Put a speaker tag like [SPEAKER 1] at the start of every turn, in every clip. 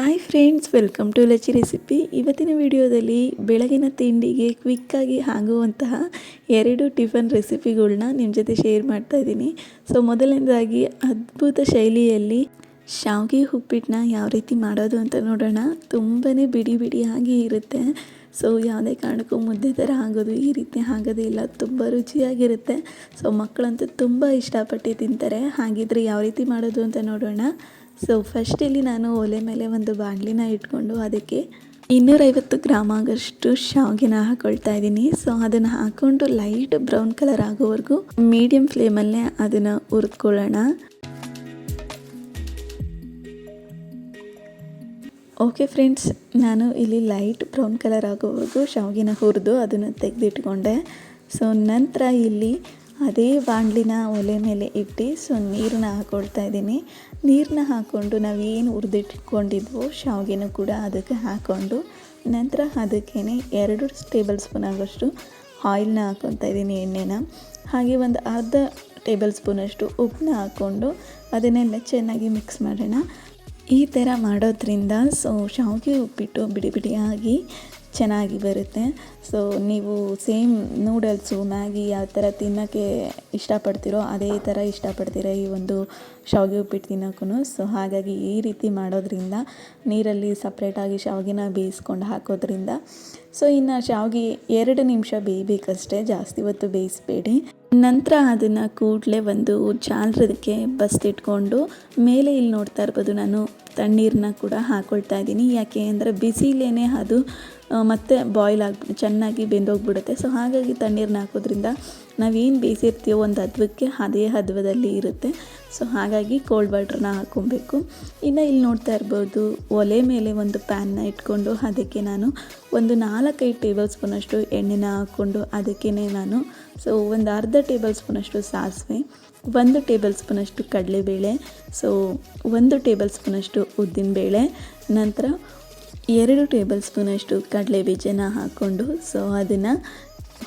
[SPEAKER 1] Hi friends welcome to Lachchi recipe ಇವತ್ತಿನ ವಿಡಿಯೋದಲ್ಲಿ ಬೆಳಗಿನ ತಿಂಡಿಗೆ ಕ್ವಿಕ್ಕಾಗಿ ಆಗುವಂತಹ ಎರಡು ಟಿಫನ್ ರೆಸಿಪಿಗಳನ್ನ ನಿಮ್ಮ ಜೊತೆ ಶೇರ್ ಮಾಡ್ತಾ ಇದ್ದೀನಿ. ಸೊ ಮೊದಲನೇದಾಗಿ ಅದ್ಭುತ ಶೈಲಿಯಲ್ಲಿ ಶಾವಿಗೆ ಉಪ್ಪಿಟ್ಟನ್ನ ಯಾವ ರೀತಿ ಮಾಡೋದು ಅಂತ ನೋಡೋಣ. ತುಂಬಾ ಬಿಡಿ ಬಿಡಿಯಾಗಿ ಇರುತ್ತೆ. ಸೊ ಯಾವುದೇ ಕಾರಣಕ್ಕೂ ಮುದ್ದೆ ಥರ ಆಗೋದು ಈ ರೀತಿ ಆಗೋದೇ ಇಲ್ಲ. ತುಂಬ ರುಚಿಯಾಗಿರುತ್ತೆ. ಸೊ ಮಕ್ಕಳಂತೂ ತುಂಬ ಇಷ್ಟಪಟ್ಟು ತಿಂತಾರೆ. ಹಾಗಿದ್ರೆ ಯಾವ ರೀತಿ ಮಾಡೋದು ಅಂತ ನೋಡೋಣ. ಸೊ ಫಸ್ಟ್ ಇಲ್ಲಿ ನಾನು ಒಲೆ ಮೇಲೆ ಒಂದು ಬಾಣಲಿನ ಇಟ್ಕೊಂಡು ಅದಕ್ಕೆ ಇನ್ನೂರೈವತ್ತು ಗ್ರಾಮ್ ಆಗಷ್ಟು ಶಾವಿಗೆನ ಹಾಕೊಳ್ತಾ ಇದ್ದೀನಿ. ಸೊ ಅದನ್ನು ಹಾಕ್ಕೊಂಡು ಲೈಟ್ ಬ್ರೌನ್ ಕಲರ್ ಆಗೋವರೆಗೂ ಮೀಡಿಯಂ ಫ್ಲೇಮಲ್ಲೇ ಅದನ್ನು ಹುರಿದ್ಕೊಳ್ಳೋಣ ಓಕೆ ಫ್ರೆಂಡ್ಸ್ ನಾನು ಇಲ್ಲಿ ಲೈಟ್ ಬ್ರೌನ್ ಕಲರ್ ಆಗೋವರೆಗೂ ಶಾವಿಗೆನ ಹುರಿದು ಅದನ್ನು ತೆಗೆದಿಟ್ಕೊಂಡೆ. ಸೊ ನಂತರ ಇಲ್ಲಿ ಅದೇ ಬಾಣಲಿನ ಒಲೆ ಮೇಲೆ ಇಟ್ಟು. ಸೊ, ನೀರನ್ನ ಹಾಕ್ಕೊಳ್ತಾ ಇದ್ದೀನಿ. ನೀರನ್ನ ಹಾಕ್ಕೊಂಡು ನಾವೇನು ಹುರಿದಿಟ್ಕೊಂಡಿದ್ವೋ ಶಾವಿಗೆನೂ ಕೂಡ ಅದಕ್ಕೆ ಹಾಕ್ಕೊಂಡು ನಂತರ ಅದಕ್ಕೇ ಎರಡು ಟೇಬಲ್ ಸ್ಪೂನ್ ಆಗೋಷ್ಟು ಆಯಿಲ್ನ ಹಾಕ್ಕೊತಾ ಇದ್ದೀನಿ ಎಣ್ಣೆನ. ಹಾಗೆ ಒಂದು ಅರ್ಧ ಟೇಬಲ್ ಸ್ಪೂನಷ್ಟು ಉಪ್ಪನ್ನ ಹಾಕ್ಕೊಂಡು ಅದನ್ನೆಲ್ಲ ಚೆನ್ನಾಗಿ ಮಿಕ್ಸ್ ಮಾಡೋಣ. ಈ ಥರ ಮಾಡೋದ್ರಿಂದ, ಸೊ, ಶಾವಿಗೆ ಉಪ್ಪಿಟ್ಟು ಬಿಡಿ ಬಿಡಿಯಾಗಿ ಚೆನ್ನಾಗಿ ಬರುತ್ತೆ. ಸೊ ನೀವು ಸೇಮ್ ನೂಡಲ್ಸು ಮ್ಯಾಗಿ ಯಾವ ಥರ ತಿನ್ನೋಕ್ಕೆ ಇಷ್ಟಪಡ್ತೀರೋ ಅದೇ ಥರ ಇಷ್ಟಪಡ್ತೀರ ಈ ಒಂದು ಶಾವಿಗೆ ಉಪ್ಪಿಟ್ಟು ತಿನ್ನೋಕ್ಕೂ ಸೊ ಹಾಗಾಗಿ ಈ ರೀತಿ ಮಾಡೋದ್ರಿಂದ ನೀರಲ್ಲಿ ಸಪ್ರೇಟಾಗಿ ಶಾವಿಗೆನ ಬೇಯಿಸ್ಕೊಂಡು ಹಾಕೋದ್ರಿಂದ. ಸೊ ಇನ್ನು ಶಾವಿಗೆ ಎರಡು ನಿಮಿಷ ಬೇಯಬೇಕಷ್ಟೇ. ಜಾಸ್ತಿ ಹೊತ್ತು ಬೇಯಿಸಬೇಡಿ. ನಂತರ ಅದನ್ನು ಕೂಡಲೇ ಒಂದು ಜಾಲರದಕ್ಕೆ ಬಸ್ತಿಟ್ಕೊಂಡು ಮೇಲೆ ಇಲ್ಲಿ ನೋಡ್ತಾ ಇರ್ಬೋದು ನಾನು ತಣ್ಣೀರನ್ನ ಕೂಡ ಹಾಕ್ಕೊಳ್ತಾ ಇದ್ದೀನಿ. ಯಾಕೆ ಅಂದರೆ ಬಿಸಿಲೇನೆ ಅದು ಮತ್ತೆ ಬಾಯ್ಲ್ ಆಗಿ, ಚೆನ್ನಾಗಿ ಬೆಂದೋಗ್ಬಿಡುತ್ತೆ. ಸೊ ಹಾಗಾಗಿ ತಣ್ಣೀರನ್ನ ಹಾಕೋದ್ರಿಂದ ನಾವೇನು ಬೇಯಿಸಿರ್ತೀವೋ ಒಂದು ಹದ್ವಕ್ಕೆ ಅದೇ ಹದ್ವದಲ್ಲಿ ಇರುತ್ತೆ. ಸೊ ಹಾಗಾಗಿ ಕೋಲ್ಡ್ ವಾಟ್ರನ್ನ ಹಾಕ್ಕೊಬೇಕು ಇನ್ನು ಇಲ್ಲಿ ನೋಡ್ತಾ ಇರ್ಬೋದು, ಒಲೆ ಮೇಲೆ ಒಂದು ಪ್ಯಾನ್ನ ಇಟ್ಕೊಂಡು ಅದಕ್ಕೆ ನಾನು ಒಂದು ನಾಲ್ಕೈದು ಟೇಬಲ್ ಸ್ಪೂನಷ್ಟು ಎಣ್ಣೆನ ಹಾಕ್ಕೊಂಡು ಅದಕ್ಕೇ ನಾನು ಸೊ ಒಂದು ಅರ್ಧ ಟೇಬಲ್ ಸ್ಪೂನಷ್ಟು ಸಾಸಿವೆ, ಒಂದು ಟೇಬಲ್ ಸ್ಪೂನಷ್ಟು ಕಡಲೆಬೇಳೆ ಸೊ ಒಂದು ಟೇಬಲ್ ಸ್ಪೂನಷ್ಟು ಉದ್ದಿನಬೇಳೆ, ನಂತರ ಎರಡು ಟೇಬಲ್ ಸ್ಪೂನಷ್ಟು ಕಡಲೆ ಬೀಜನ ಹಾಕ್ಕೊಂಡು ಸೊ ಅದನ್ನು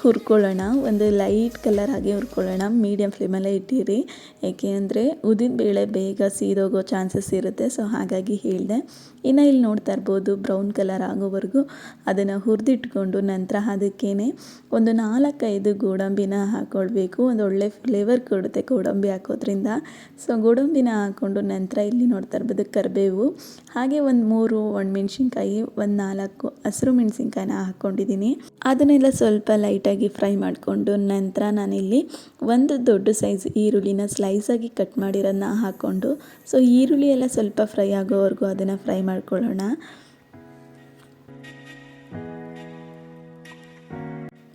[SPEAKER 1] ಹುರ್ಕೊಳ್ಳೋಣ. ಒಂದು ಲೈಟ್ ಕಲರ್ ಆಗಿ ಹುರ್ಕೊಳ್ಳೋಣ. ಮೀಡಿಯಮ್ ಫ್ಲೇಮಲ್ಲೇ ಇಟ್ಟಿರಿ. ಏಕೆ ಅಂದರೆ ಉದಿನ ಬೇಳೆ ಬೇಗ ಸೀದೋಗೋ ಚಾನ್ಸಸ್ ಇರುತ್ತೆ. ಸೊ ಹಾಗಾಗಿ ಹೇಳಿದೆ. ಇನ್ನು ಇಲ್ಲಿ ನೋಡ್ತಾ ಇರ್ಬೋದು ಬ್ರೌನ್ ಕಲರ್ ಆಗೋವರೆಗೂ ಅದನ್ನು ಹುರಿದಿಟ್ಕೊಂಡು ನಂತರ ಅದಕ್ಕೇ ಒಂದು ನಾಲ್ಕೈದು ಗೋಡಂಬಿನ ಹಾಕ್ಕೊಳ್ಬೇಕು ಒಂದು ಒಳ್ಳೆ ಫ್ಲೇವರ್ ಕೊಡುತ್ತೆ ಗೋಡಂಬಿ ಹಾಕೋದ್ರಿಂದ. ಸೊ ಗೋಡಂಬಿನ ಹಾಕ್ಕೊಂಡು ನಂತರ ಇಲ್ಲಿ ನೋಡ್ತಾ ಇರ್ಬೋದು ಕರಿಬೇವು. ಹಾಗೆ ಒಂದು ಮೂರು ಒಣಮೆಣ್ಸಿನ್ಕಾಯಿ ಒಂದು ನಾಲ್ಕು ಹಸಿರು ಮೆಣಸಿನ್ಕಾಯಿನ ಹಾಕ್ಕೊಂಡಿದ್ದೀನಿ ಅದನ್ನೆಲ್ಲ ಸ್ವಲ್ಪ ಲೈಟಾಗಿ ಫ್ರೈ ಮಾಡಿಕೊಂಡು ನಂತರ ನಾನಿಲ್ಲಿ ಒಂದು ದೊಡ್ಡ ಸೈಜ್ ಈರುಳ್ಳಿನ ಸ್ಲೈಸಾಗಿ ಕಟ್ ಮಾಡಿರೋದನ್ನ ಹಾಕ್ಕೊಂಡು ಸೊ ಈರುಳ್ಳಿ ಎಲ್ಲ ಸ್ವಲ್ಪ ಫ್ರೈ ಆಗೋವರೆಗೂ ಅದನ್ನು ಫ್ರೈ ಮಾಡ್ಕೊಳ್ಳೋಣ.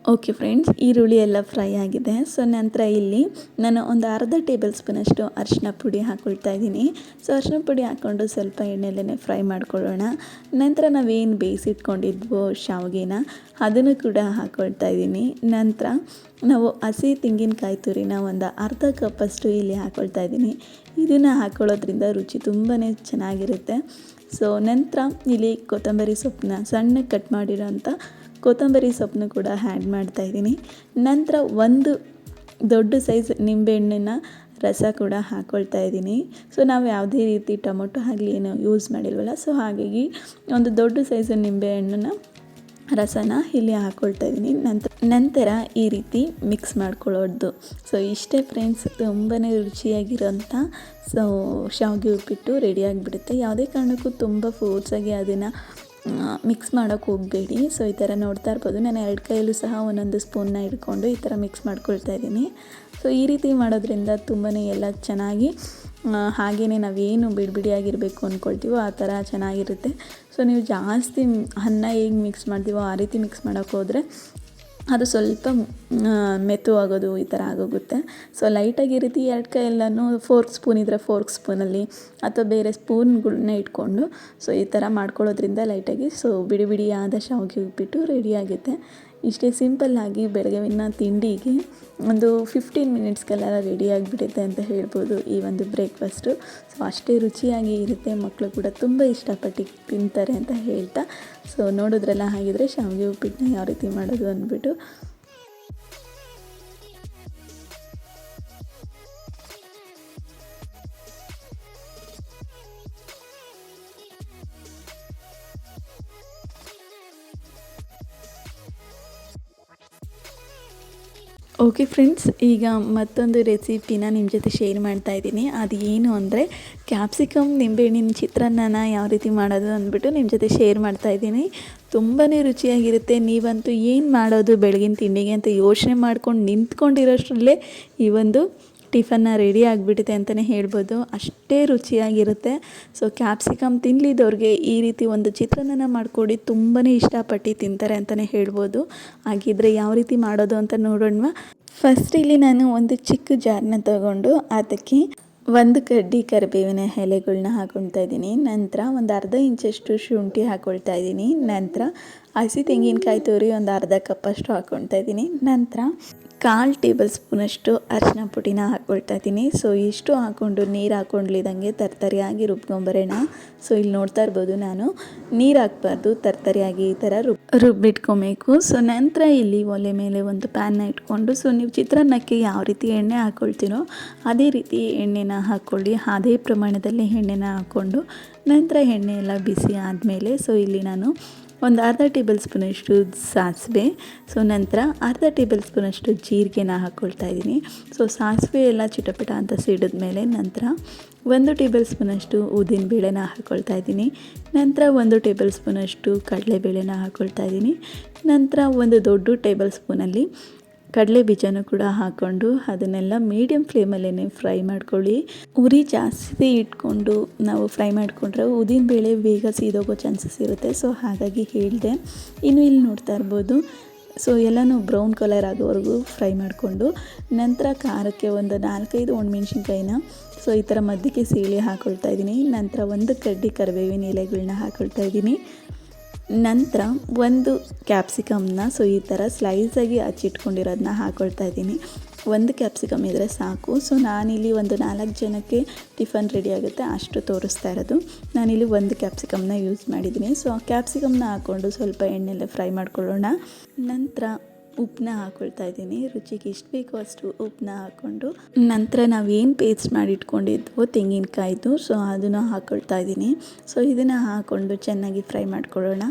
[SPEAKER 1] ಓಕೆ ಫ್ರೆಂಡ್ಸ್ ಈರುಳ್ಳಿ ಎಲ್ಲ ಫ್ರೈ ಆಗಿದೆ. ಸೊ ನಂತರ ಇಲ್ಲಿ ನಾನು ಒಂದು ಅರ್ಧ ಟೇಬಲ್ ಸ್ಪೂನಷ್ಟು ಅರಿಶಿನ ಪುಡಿ ಹಾಕ್ಕೊಳ್ತಾ ಇದ್ದೀನಿ. ಸೊ ಅರಿಶಿನ ಪುಡಿ ಹಾಕ್ಕೊಂಡು ಸ್ವಲ್ಪ ಎಣ್ಣೆಲೇ ಫ್ರೈ ಮಾಡ್ಕೊಳ್ಳೋಣ. ನಂತರ ನಾವೇನು ಬೇಯಿಸಿಟ್ಕೊಂಡಿದ್ವೋ ಶಾವಿಗೆನ, ಅದನ್ನು ಕೂಡ ಹಾಕ್ಕೊಳ್ತಾ ಇದ್ದೀನಿ. ನಂತರ ನಾವು ಹಸಿ ತೆಂಗಿನಕಾಯಿ ತುರಿನ ಒಂದು ಅರ್ಧ ಕಪ್ಪಷ್ಟು ಇಲ್ಲಿ ಹಾಕ್ಕೊಳ್ತಾ ಇದ್ದೀನಿ. ಇದನ್ನು ಹಾಕ್ಕೊಳ್ಳೋದ್ರಿಂದ ರುಚಿ ತುಂಬಾ ಚೆನ್ನಾಗಿರುತ್ತೆ. ಸೊ ನಂತರ ಇಲ್ಲಿ ಕೊತ್ತಂಬರಿ ಸೊಪ್ಪನ್ನ ಸಣ್ಣಗೆ ಕಟ್ ಮಾಡಿರೋಂಥ ಕೊತ್ತಂಬರಿ ಸೊಪ್ಪನ್ನು ಕೂಡ ಆ್ಯಡ್ ಮಾಡ್ತಾಯಿದ್ದೀನಿ ನಂತರ ಒಂದು ದೊಡ್ಡ ಸೈಜ್ ನಿಂಬೆಹಣ್ಣಿನ ರಸ ಕೂಡ ಹಾಕ್ಕೊಳ್ತಾ ಇದ್ದೀನಿ. ಸೊ ನಾವು ಯಾವುದೇ ರೀತಿ ಟೊಮೊಟೊ ಆಗಲಿ ಏನು ಯೂಸ್ ಮಾಡಿಲ್ವಲ್ಲ ಸೊ ಹಾಗಾಗಿ ಒಂದು ದೊಡ್ಡ ಸೈಜ್ ನಿಂಬೆಹಣ್ಣನ್ನ ರಸನ ಇಲ್ಲಿ ಹಾಕ್ಕೊಳ್ತಾ ಇದ್ದೀನಿ. ನಂತರ ನಂತರ ಈ ರೀತಿ ಮಿಕ್ಸ್ ಮಾಡ್ಕೊಳ್ಳೋದು. ಸೊ ಇಷ್ಟೇ ಫ್ರೆಂಡ್ಸ್ ತುಂಬಾ ರುಚಿಯಾಗಿರೋಂಥ ಸೊ ಶಾವಿಗೆ ಉಪ್ಪಿಟ್ಟು ರೆಡಿಯಾಗಿಬಿಡುತ್ತೆ ಯಾವುದೇ ಕಾರಣಕ್ಕೂ ತುಂಬ ಫೋರ್ಸಾಗಿ ಅದನ್ನು ಮಿಕ್ಸ್ ಮಾಡೋಕ್ಕೆ ಹೋಗಬೇಡಿ. ಸೊ ಈ ಥರ ನೋಡ್ತಾ ಇರ್ಬೋದು. ನಾನು ಎರಡು ಕೈಯಲ್ಲೂ ಸಹ ಒಂದೊಂದು ಸ್ಪೂನ್ನ ಇಟ್ಕೊಂಡು ಈ ಥರ ಮಿಕ್ಸ್ ಮಾಡ್ಕೊಳ್ತಾ ಇದ್ದೀನಿ. ಸೊ ಈ ರೀತಿ ಮಾಡೋದ್ರಿಂದ ತುಂಬಾ ಎಲ್ಲ ಚೆನ್ನಾಗಿ ಹಾಗೆಯೇ ನಾವೇನು ಬಿಡಿ ಬಿಡಿಯಾಗಿರಬೇಕು ಅಂದ್ಕೊಳ್ತೀವೋ ಆ ಥರ ಚೆನ್ನಾಗಿರುತ್ತೆ. ಸೊ ನೀವು ಜಾಸ್ತಿ ಅನ್ನ ಹೇಗೆ ಮಿಕ್ಸ್ ಮಾಡ್ತೀವೋ ಆ ರೀತಿ ಮಿಕ್ಸ್ ಮಾಡೋಕ್ಕೆ ಅದು ಸ್ವಲ್ಪ ಮೆತ್ತು ಆಗೋದು ಈ ಥರ ಆಗೋಗುತ್ತೆ. ಸೊ ಲೈಟಾಗಿ ಈ ರೀತಿ ಎರಡು ಕೈಯಲ್ಲೂ ಫೋರ್ಕ್ ಸ್ಪೂನ್ ಇದ್ದರೆ ಫೋರ್ಕ್ ಸ್ಪೂನಲ್ಲಿ ಅಥವಾ ಬೇರೆ ಸ್ಪೂನ್ಗಳನ್ನ ಇಟ್ಕೊಂಡು ಸೊ ಈ ಥರ ಮಾಡ್ಕೊಳ್ಳೋದ್ರಿಂದ ಲೈಟಾಗಿ ಸೊ ಬಿಡಿ ಬಿಡಿಯಾದ ಶಾವಿಗೆ ಉಪ್ಪಿಟ್ಟು ರೆಡಿಯಾಗುತ್ತೆ ಇಷ್ಟೇ ಸಿಂಪಲ್ಲಾಗಿ ಬೆಳಗ್ಗೆವಿನ ತಿಂಡಿಗೆ ಒಂದು ಫಿಫ್ಟೀನ್ ಮಿನಿಟ್ಸ್ಗೆಲ್ಲ ರೆಡಿ ಆಗಿಬಿಡುತ್ತೆ ಅಂತ ಹೇಳ್ಬೋದು ಈ ಒಂದು ಬ್ರೇಕ್ಫಾಸ್ಟು ಸೊ ಅಷ್ಟೇ ರುಚಿಯಾಗಿ ಇರುತ್ತೆ. ಮಕ್ಕಳು ಕೂಡ ತುಂಬ ಇಷ್ಟಪಟ್ಟು ತಿಂತಾರೆ ಅಂತ ಹೇಳ್ತಾ. ಸೊ ನೋಡಿದ್ರೆಲ್ಲ ಹಾಗಿದ್ರೆ ಶಾವಿಗೆ ಉಪ್ಪಿಟ್ಟನ್ನ ಯಾವ ರೀತಿ ಮಾಡೋದು ಅಂದ್ಬಿಟ್ಟು ಓಕೆ ಫ್ರೆಂಡ್ಸ್ ಈಗ ಮತ್ತೊಂದು ರೆಸಿಪಿನ ನಿಮ್ಮ ಜೊತೆ ಶೇರ್ ಮಾಡ್ತಾ ಇದ್ದೀನಿ. ಅದು ಏನು ಅಂದರೆ ಕ್ಯಾಪ್ಸಿಕಮ್ ನಿಂಬೆಹಣ್ಣಿನ ಚಿತ್ರಾನ್ನನ ಯಾವ ರೀತಿ ಮಾಡೋದು ಅಂದ್ಬಿಟ್ಟು ನಿಮ್ಮ ಜೊತೆ ಶೇರ್ ಮಾಡ್ತಾ ಇದ್ದೀನಿ. ತುಂಬಾ ರುಚಿಯಾಗಿರುತ್ತೆ. ನೀವಂತೂ ಏನು ಮಾಡೋದು ಬೆಳಗಿನ ತಿಂಡಿಗೆ ಅಂತ ಯೋಚನೆ ಮಾಡ್ಕೊಂಡು ನಿಂತ್ಕೊಂಡಿರೋಷ್ಟರಲ್ಲೇ ಈ ಒಂದು ಟಿಫನ್ನ ರೆಡಿ ಆಗಿಬಿಟ್ಟಿದೆ ಅಂತಲೇ ಹೇಳ್ಬೋದು. ಅಷ್ಟೇ ರುಚಿಯಾಗಿರುತ್ತೆ. ಸೊ ಕ್ಯಾಪ್ಸಿಕಮ್ ತಿನ್ನಲಿದ್ದವ್ರಿಗೆ ಈ ರೀತಿ ಒಂದು ಚಿತ್ರಾನ್ನ ಮಾಡಿಕೊಡಿ ತುಂಬಾ ಇಷ್ಟಪಟ್ಟು ತಿಂತಾರೆ ಅಂತಲೇ ಹೇಳ್ಬೋದು. ಹಾಗಿದ್ರೆ ಯಾವ ರೀತಿ ಮಾಡೋದು ಅಂತ ನೋಡೋಣ ಫಸ್ಟ್ ಇಲ್ಲಿ ನಾನು ಒಂದು ಚಿಕ್ಕ ಜಾರ್ನ ತಗೊಂಡು ಅದಕ್ಕೆ ಒಂದು ಕಡ್ಡಿ ಕರಿಬೇವಿನ ಎಲೆಗಳನ್ನ ಹಾಕೊಳ್ತಾ ಇದ್ದೀನಿ. ನಂತರ ಒಂದು ಅರ್ಧ ಇಂಚಷ್ಟು ಶುಂಠಿ ಹಾಕ್ಕೊಳ್ತಾ ಇದ್ದೀನಿ. ನಂತರ ಹಸಿ ತೆಂಗಿನಕಾಯಿ ತುರಿ ಒಂದು ಅರ್ಧ ಕಪ್ಪಷ್ಟು ಹಾಕ್ಕೊಳ್ತಾ ಇದ್ದೀನಿ. ನಂತರ ಕಾಲು ಟೇಬಲ್ ಸ್ಪೂನಷ್ಟು ಅರಿಶಿನ ಪುಡಿನ ಹಾಕ್ಕೊಳ್ತಾ ಇದ್ದೀನಿ. ಸೊ ಇಷ್ಟು ಹಾಕ್ಕೊಂಡು ನೀರು ಹಾಕ್ಕೊಂಡ್ಲಿದ್ದಂಗೆ ತರ್ತರಿಯಾಗಿ ರುಬ್ಕೊಂಬರೋಣ. ಸೊ ಇಲ್ಲಿ ನೋಡ್ತಾ ಇರ್ಬೋದು ನಾನು, ನೀರು ಹಾಕ್ಬಾರ್ದು, ತರ್ತರಿಯಾಗಿ ಈ ಥರ ರುಬ್, ರುಬ್ಬಿಟ್ಕೊಬೇಕು. ಸೊ ನಂತರ ಇಲ್ಲಿ ಒಲೆ ಮೇಲೆ ಒಂದು ಪ್ಯಾನ್ನ ಇಟ್ಕೊಂಡು ಸೊ ನೀವು ಚಿತ್ರಾನ್ನಕ್ಕೆ ಯಾವ ರೀತಿ ಎಣ್ಣೆ ಹಾಕ್ಕೊಳ್ತೀರೋ ಅದೇ ರೀತಿ ಎಣ್ಣೆನ ಹಾಕ್ಕೊಳ್ಳಿ. ಅದೇ ಪ್ರಮಾಣದಲ್ಲಿ ಎಣ್ಣೆನ ಹಾಕ್ಕೊಂಡು, ನಂತರ ಎಣ್ಣೆ ಎಲ್ಲ ಬಿಸಿ ಆದಮೇಲೆ ಸೊ ಇಲ್ಲಿ ನಾನು ಒಂದು ಅರ್ಧ ಟೇಬಲ್ ಸ್ಪೂನಷ್ಟು ಸಾಸಿವೆ, ಸೊ ನಂತರ ಅರ್ಧ ಟೇಬಲ್ ಸ್ಪೂನಷ್ಟು ಜೀರಿಗೆನ ಹಾಕ್ಕೊಳ್ತಾ ಇದ್ದೀನಿ. ಸೊ ಸಾಸಿವೆ ಎಲ್ಲ ಚಿಟಪಟ ಅಂತ ಸಿಡಿದ ಮೇಲೆ ನಂತರ ಒಂದು ಟೇಬಲ್ ಸ್ಪೂನಷ್ಟು ಬೇಳೆನ ಹಾಕ್ಕೊಳ್ತಾ ಇದ್ದೀನಿ. ನಂತರ ಒಂದು ಟೇಬಲ್ ಸ್ಪೂನಷ್ಟು ಕಡಲೆಬೇಳೆನ ಹಾಕ್ಕೊಳ್ತಾ ಇದ್ದೀನಿ. ನಂತರ ಒಂದು ದೊಡ್ಡ ಟೇಬಲ್ ಸ್ಪೂನಲ್ಲಿ ಕಡಲೆ ಬೀಜನೂ ಕೂಡ ಹಾಕ್ಕೊಂಡು ಅದನ್ನೆಲ್ಲ ಮೀಡಿಯಮ್ ಫ್ಲೇಮಲ್ಲೇ ಫ್ರೈ ಮಾಡ್ಕೊಳ್ಳಿ. ಉರಿ ಜಾಸ್ತಿ ಇಟ್ಕೊಂಡು ನಾವು ಫ್ರೈ ಮಾಡಿಕೊಂಡ್ರೆ ಬೇಳೆ ಬೇಗ ಸೀದೋಗೋ ಚಾನ್ಸಸ್ ಇರುತ್ತೆ. ಸೊ ಹಾಗಾಗಿ ಹೇಳಿದೆ. ಇನ್ನು ಇಲ್ಲಿ ನೋಡ್ತಾ ಇರ್ಬೋದು. ಸೊ ಎಲ್ಲನೂ ಬ್ರೌನ್ ಕಲರ್ ಆಗೋವರೆಗೂ ಫ್ರೈ ಮಾಡಿಕೊಂಡು ನಂತರ ಖಾರಕ್ಕೆ ಒಂದು ನಾಲ್ಕೈದು ಒಣಮೆಣ್ಸಿನ್ಕಾಯಿನ ಸೊ ಈ ಥರ ಮಧ್ಯಕ್ಕೆ ಸೀಳಿ ಹಾಕ್ಕೊಳ್ತಾ ಇದ್ದೀನಿ. ನಂತರ ಒಂದು ಕಡ್ಡಿ ಕರಿಬೇವಿನ ಎಲೆಗಳನ್ನ ಹಾಕ್ಕೊಳ್ತಾ ಇದ್ದೀನಿ. ನಂತರ ಒಂದು ಕ್ಯಾಪ್ಸಿಕಮ್ನ ಸೊ ಈ ಥರ ಸ್ಲೈಸಾಗಿ ಹಚ್ಚಿಟ್ಕೊಂಡಿರೋದನ್ನ ಹಾಕ್ಕೊಳ್ತಾ ಇದ್ದೀನಿ. ಒಂದು ಕ್ಯಾಪ್ಸಿಕಮ್ ಇದ್ದರೆ ಸಾಕು. ಸೊ, ನಾನಿಲ್ಲಿ ಒಂದು ನಾಲ್ಕು ಜನಕ್ಕೆ ಟಿಫನ್ ರೆಡಿ ಆಗುತ್ತೆ. ಅಷ್ಟು ತೋರಿಸ್ತಾ ಇರೋದು. ನಾನಿಲ್ಲಿ ಒಂದು ಕ್ಯಾಪ್ಸಿಕಮ್ನ ಯೂಸ್ ಮಾಡಿದ್ದೀನಿ. ಸೊ, ಆ ಕ್ಯಾಪ್ಸಿಕಮ್ನ ಹಾಕ್ಕೊಂಡು ಸ್ವಲ್ಪ ಎಣ್ಣೆಲ್ಲ ಫ್ರೈ ಮಾಡ್ಕೊಳ್ಳೋಣ. ನಂತರ ಉಪ್ಪನ್ನ ಹಾಕ್ಕೊಳ್ತಾ ಇದ್ದೀನಿ. ರುಚಿಗೆ ಎಷ್ಟು ಬೇಕೋ ಅಷ್ಟು ಉಪ್ಪನ್ನ ಹಾಕ್ಕೊಂಡು, ನಂತರ ನಾವೇನು ಪೇಸ್ಟ್ ಮಾಡಿ ಇಟ್ಕೊಂಡಿದ್ವೋ ತೆಂಗಿನಕಾಯ್ದು ಸೊ ಅದನ್ನು ಹಾಕೊಳ್ತಾ ಇದ್ದೀನಿ. ಸೊ ಇದನ್ನು ಹಾಕ್ಕೊಂಡು ಚೆನ್ನಾಗಿ ಫ್ರೈ ಮಾಡ್ಕೊಳ್ಳೋಣ.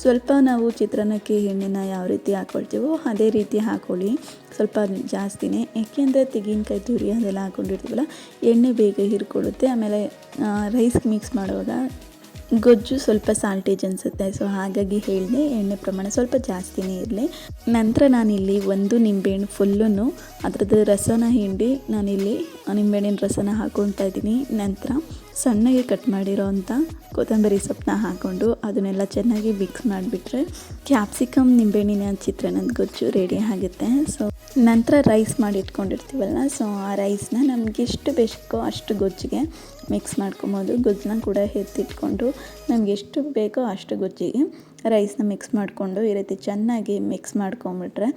[SPEAKER 1] ಸ್ವಲ್ಪ ನಾವು ಚಿತ್ರಾನ್ನಕ್ಕೆ ಎಣ್ಣೆನ ಯಾವ ರೀತಿ ಹಾಕ್ಕೊಳ್ತೀವೋ ಅದೇ ರೀತಿ ಹಾಕ್ಕೊಳ್ಳಿ ಸ್ವಲ್ಪ ಜಾಸ್ತಿನೇ ಏಕೆಂದರೆ ತೆಂಗಿನಕಾಯಿ ತುರಿ ಅದೆಲ್ಲ ಹಾಕ್ಕೊಂಡಿರ್ತೀವಲ್ಲ ಎಣ್ಣೆ ಬೇಗ ಹೀರ್ಕೊಳ್ಳುತ್ತೆ. ಆಮೇಲೆ ರೈಸ್ಗೆ ಮಿಕ್ಸ್ ಮಾಡುವಾಗ ಗೊಜ್ಜು ಸ್ವಲ್ಪ ಸಾಲ್ಟೇಜ್ ಅನಿಸುತ್ತೆ. ಸೊ ಹಾಗಾಗಿ ಹೇಳಿದೆ, ಎಣ್ಣೆ ಪ್ರಮಾಣ ಸ್ವಲ್ಪ ಜಾಸ್ತಿನೇ ಇರಲಿ. ನಂತರ ನಾನಿಲ್ಲಿ ಒಂದು ನಿಂಬೆಹಣ್ಣು ಫುಲ್ಲೂ ಅದರದ್ದು ರಸನ ಹಿಂಡಿ ನಾನಿಲ್ಲಿ ನಿಂಬೆಹಣ್ಣಿನ ರಸನ ಹಾಕ್ಕೊಳ್ತಾ ಇದ್ದೀನಿ. ನಂತರ ಸಣ್ಣಗೆ ಕಟ್ ಮಾಡಿರೋ ಅಂಥ ಕೊತ್ತಂಬರಿ ಸೊಪ್ಪನ್ನ ಹಾಕ್ಕೊಂಡು ಅದನ್ನೆಲ್ಲ ಚೆನ್ನಾಗಿ ಮಿಕ್ಸ್ ಮಾಡಿಬಿಟ್ರೆ ಕ್ಯಾಪ್ಸಿಕಮ್ ನಿಂಬೆಹಣ್ಣಿನ ಚಿತ್ರಾನ್ನದ ಗೊಜ್ಜು ರೆಡಿ ಆಗುತ್ತೆ. ಸೊ ನಂತರ ರೈಸ್ ಮಾಡಿ ಇಟ್ಕೊಂಡಿರ್ತೀವಲ್ಲ ಸೊ ಆ ರೈಸ್ನ ನಮ್ಗೆ ಎಷ್ಟು ಬೇಕೋ ಅಷ್ಟು ಗೊಜ್ಜಿಗೆ ಮಿಕ್ಸ್ ಮಾಡ್ಕೊಬೋದು. ಗೊಜ್ಜನ್ನ ಕೂಡ ಎತ್ತಿಟ್ಕೊಂಡು ನಮ್ಗೆ ಎಷ್ಟು ಬೇಕೋ ಅಷ್ಟು ಗೊಜ್ಜಿಗೆ ರೈಸ್ನ ಮಿಕ್ಸ್ ಮಾಡಿಕೊಂಡು ಈ ರೀತಿ ಚೆನ್ನಾಗಿ ಮಿಕ್ಸ್ ಮಾಡ್ಕೊಂಬಿಟ್ರೆ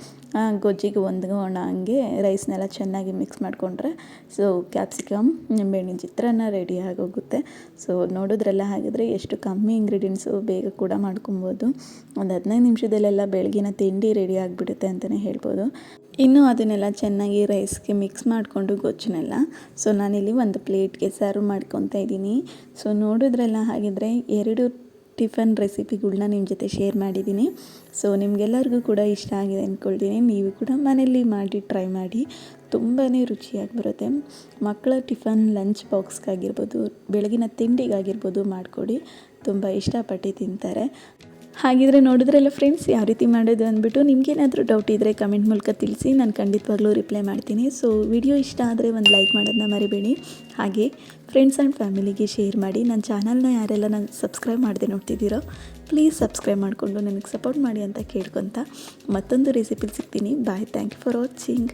[SPEAKER 1] ಗೊಜ್ಜಿಗೆ ಹೊಂದ್ಕೋಣ ಹಂಗೆ ರೈಸ್ನೆಲ್ಲ ಚೆನ್ನಾಗಿ ಮಿಕ್ಸ್ ಮಾಡಿಕೊಂಡ್ರೆ ಸೊ ಕ್ಯಾಪ್ಸಿಕಮ್ ನಿಂಬೆಹಣ್ಣಿನ ಚಿತ್ರಾನ್ನ ರೆಡಿ ಆಗೋಗುತ್ತೆ. ಸೊ ನೋಡಿದ್ರೆಲ್ಲ ಹಾಗಿದ್ರೆ ಎಷ್ಟು ಕಮ್ಮಿ ಇಂಗ್ರೀಡಿಯೆಂಟ್ಸು ಬೇಗ ಕೂಡ ಮಾಡ್ಕೊಬೋದು. ಒಂದು ಹದಿನೈದು ನಿಮಿಷದಲ್ಲೆಲ್ಲ ಬೆಳಗಿನ ತಿಂಡಿ ರೆಡಿ ಆಗಿಬಿಡುತ್ತೆ ಅಂತಲೇ ಹೇಳ್ಬೋದು. ಇನ್ನು ಅದನ್ನೆಲ್ಲ ಚೆನ್ನಾಗಿ ರೈಸ್ಗೆ ಮಿಕ್ಸ್ ಮಾಡಿಕೊಂಡು ಗೊಜ್ಜನ್ನೆಲ್ಲ ಸೊ ನಾನಿಲ್ಲಿ ಒಂದು ಪ್ಲೇಟ್ಗೆ ಸರ್ವ್ ಮಾಡ್ಕೊತಾ ಇದ್ದೀನಿ. ಸೊ ನೋಡಿದ್ರೆಲ್ಲ ಹಾಗಿದ್ರೆ ಎರಡು ಟಿಫನ್ ರೆಸಿಪಿಗಳನ್ನ ನಿಮ್ಮ ಜೊತೆ ಶೇರ್ ಮಾಡಿದ್ದೀನಿ. ಸೊ, ನಿಮಗೆಲ್ಲರಿಗೂ ಕೂಡ ಇಷ್ಟ ಆಗಿದೆ ಅಂದ್ಕೊಳ್ತೀನಿ ನೀವು ಕೂಡ ಮನೆಯಲ್ಲಿ ಮಾಡಿ, ಟ್ರೈ ಮಾಡಿ. ತುಂಬಾ ರುಚಿಯಾಗಿ ಬರುತ್ತೆ. ಮಕ್ಕಳ ಟಿಫನ್ ಲಂಚ್ ಬಾಕ್ಸ್ಗಾಗಿರ್ಬೋದು, ಬೆಳಗಿನ ತಿಂಡಿಗಾಗಿರ್ಬೋದು ಮಾಡಿಕೊಡಿ. ತುಂಬ ಇಷ್ಟಪಟ್ಟು ತಿಂತಾರೆ. ಹಾಗಿದ್ರೆ ನೋಡಿದ್ರಲ್ಲ ಫ್ರೆಂಡ್ಸ್ ಯಾವ ರೀತಿ ಮಾಡೋದು ಅಂದ್ಬಿಟ್ಟು ನಿಮ್ಗೇನಾದರೂ ಡೌಟ್ ಇದ್ದರೆ ಕಮೆಂಟ್ ಮೂಲಕ ತಿಳಿಸಿ, ನಾನು ಖಂಡಿತವಾಗ್ಲೂ ರಿಪ್ಲೈ ಮಾಡ್ತೀನಿ. ಸೊ ವಿಡಿಯೋ ಇಷ್ಟ ಆದರೆ ಒಂದು ಲೈಕ್ ಮಾಡೋದನ್ನ ಮರಿಬೇಡಿ. ಹಾಗೆ ಫ್ರೆಂಡ್ಸ್ ಆ್ಯಂಡ್ ಫ್ಯಾಮಿಲಿಗೆ ಶೇರ್ ಮಾಡಿ. ನನ್ನ ಚಾನಲ್ನ ಯಾರೆಲ್ಲ ನಾನು ಸಬ್ಸ್ಕ್ರೈಬ್ ಮಾಡದೆ ನೋಡ್ತಿದ್ದೀರೋ ಪ್ಲೀಸ್ ಸಬ್ಸ್ಕ್ರೈಬ್ ಮಾಡಿಕೊಂಡು ನನಗೆ ಸಪೋರ್ಟ್ ಮಾಡಿ ಅಂತ ಕೇಳ್ಕೊತ ಮತ್ತೊಂದು ರೆಸಿಪಿಲಿ ಸಿಗ್ತೀನಿ. Bye thank you for watching